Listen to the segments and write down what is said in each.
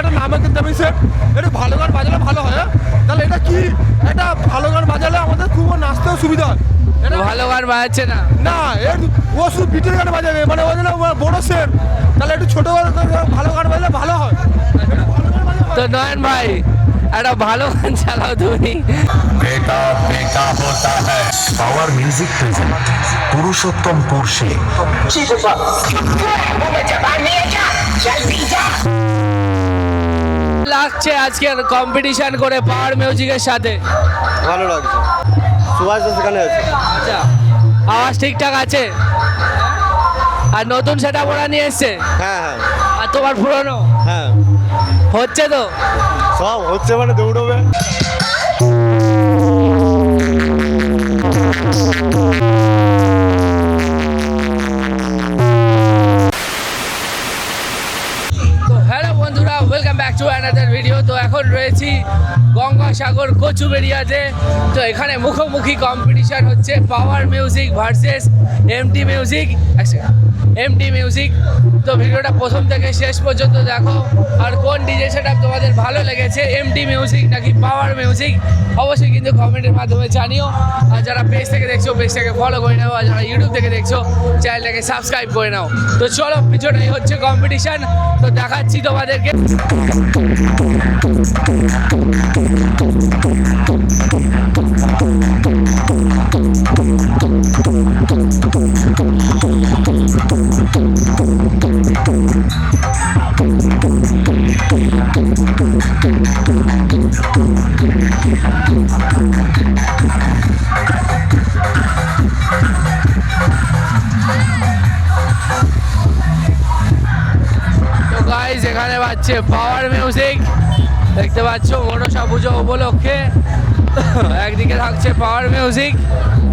একটা নামে দামিছে এটা ভালো গান বাজালে ভালো হয় হ্যাঁ? তাহলে এটা কি? এটা ভালো গান বাজালে আমাদের খুব নাচতেও সুবিধা হয়। এটা ভালো গান বাজাচ্ছে না। না এর ও শুধু বিটের গান বাজাবে মানে ওই না বড় সেট তাহলে একটু ছোটো ভালো গান বাজালে ভালো হয়। তো নয়ন ভাই একটা ভালো গান চালাও তুমি। বেটা বেটা পাওয়ার মিউজিক প্রেজেন্ট পুরুষোত্তম পুরুষে। লাগছে আজকের কম্পিটিশন করে পাওয়ার মিউজিকের সাথে। ভালো লাগছে। সুভাষ দা সেখানে আছে। আচ্ছা আওয়াজ ঠিকঠাক আছে? আর নতুন সেটা ওরা নিয়ে এসছে? হ্যাঁ হ্যাঁ। আর তোমার পুরনো? হ্যাঁ। হচ্ছে তো? সব হচ্ছে মানে দৌড়বে। তো রয়েছি গঙ্গাসাগর কচুবেরিয়াতে তো এখানে মুখোমুখি কম্পিটিশন হচ্ছে। Power music versus MT music MT music তো ভিডিওটা প্রথম থেকে শেষ পর্যন্ত দেখো। আর কোন ডিজে সেটআপ তোমাদের ভালো লেগেছে? এমটি মিউজিক নাকি পাওয়ার মিউজিক অবশ্যই কিন্তু কমেন্টের মাধ্যমে জানিও। আর যারা পেজ থেকে দেখছ পেজটাকে ফলো করে নাও। আর যারা ইউটিউব থেকে দেখছ চ্যানেলটাকে সাবস্ক্রাইব করে নাও। তো চলো, পিছনেই হচ্ছে কম্পিটিশন তো দেখাচ্ছি তোমাদেরকে। এখানে পাচ্ছে পাওয়ার মিউজিক দেখতে পাচ্ছ মনসা পুজো উপলক্ষে। একদিকে থাকছে পাওয়ার মিউজিক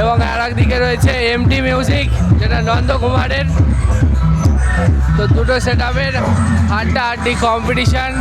এবং আর একদিকে রয়েছে এমটি মিউজিক যেটা নন্দকুমারের। তো দুটো সেট আপের হাড্ডা হাড্ডি কম্পিটিশান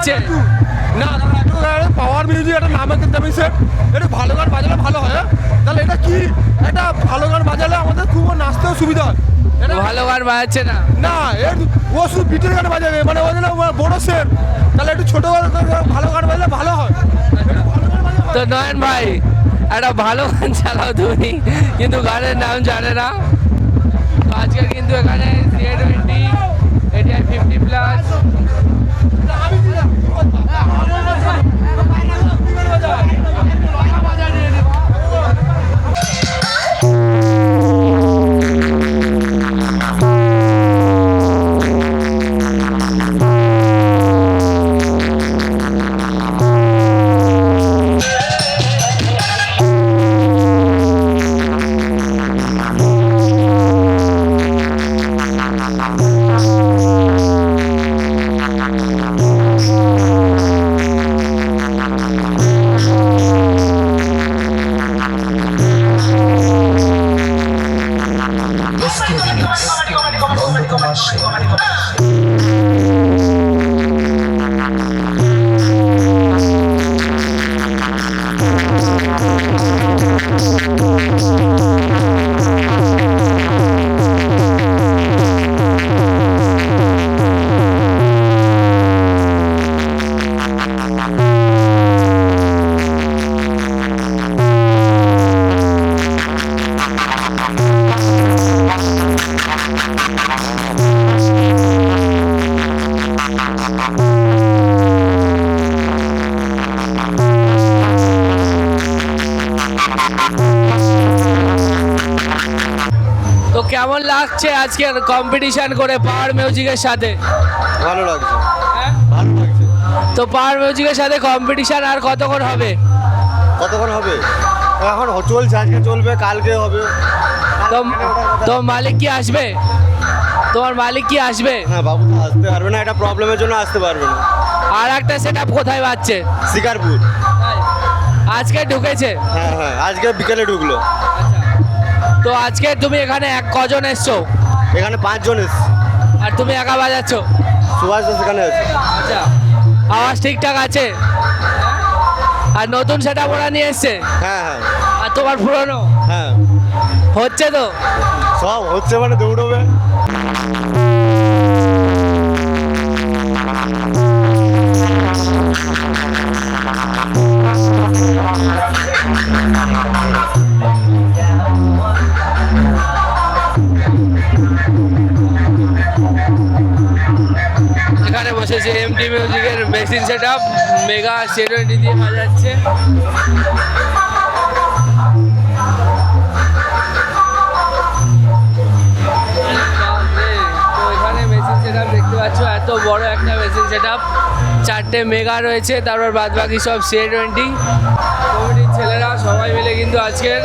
বাজাচ্ছে না পাওয়ার মিউজিক একটা নামে কিন্তু আমি সেট এটা ভালো গান বাজালে ভালো হয় হ্যাঁ? তাহলে এটা কি? এটা ভালো গান বাজালে আমাদের খুব নাচতেও সুবিধা হয়। এটা ভালো গান বাজাচ্ছে না। না এর ও শুধু বিটের গান বাজাবে মানে জন্য বড় সেট তাহলে একটু ছোটো ভালো গান বাজলে ভালো হয়। একটু তো নয়ন ভাই একটা ভালো গান চালাও তুমি কিন্তু গানের নাম জানে না। আজকে কিন্তু এখানে CA twenty ATI fifty plus Thank কেমন লাগছে আজকে কম্পিটিশন করে পাওয়ার মিউজিকের সাথে? ভালো লাগছে। হ্যাঁ? ভালো লাগছে। তো পাওয়ার মিউজিকের সাথে কম্পিটিশন আর কতক্ষণ হবে? কতক্ষণ হবে? এখন চলছে আজকে চলবে কালকে হবে। তো তো মালিক কি আসবে? তোমার মালিক কি আসবে? হ্যাঁ বাবু তো আসতে পারবে না এটা প্রবলেমের জন্য আসতে পারবে না। আর একটা সেট কোথায় পাচ্ছে শিকারপুর। আজকে ঢুকেছে? হ্যাঁ হ্যাঁ আজকে বিকেলে ঢুকলো। তো আজকে তুমি এখানে এক কজন এসছো? এখানে পাঁচজন এসছে। আর তুমি একা বাজাচ্ছ? সুভাষ দাস এখানে আছে। আচ্ছা। আওয়াজ ঠিকঠাক আছে? আর নতুন সেটা ওরা নিয়ে এসছে? হ্যাঁ হ্যাঁ। আর তোমার পুরনো? হ্যাঁ। হচ্ছে তো? সব হচ্ছে মানে দৌড়বে। এখানে বসেছে এমটি মিউজিকের মেশিন সেট আপ মেগা সেরোটি দিয়ে বাজাচ্ছে দেখতে পাচ্ছ, এত বড় একটা মেশিন সেট আপ চারটে মেগা রয়েছে, তারপর বাদ বাকি সব সি টোয়েন্টি কমিটির ছেলেরা সবাই মিলে কিন্তু আজকের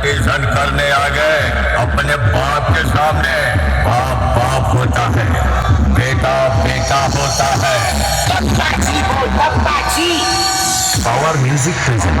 कंपटीशन करने आ गए अपने बाप के सामने बाप बाप होता है बेटा बेटा होता है পাওয়ার মিউজিক প্রেজেন্ট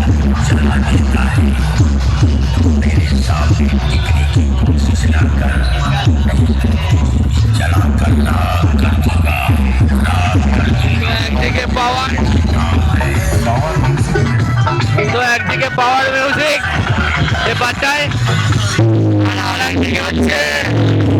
चला देता है तो मेरे सामने टिकने की कोशिश ना कर चला कर राग कर दूँगा राग कर दूँगा एक्टिंग पावर तो एक्टिंग पावर म्यूज़िक ये बच्चा है बच्चे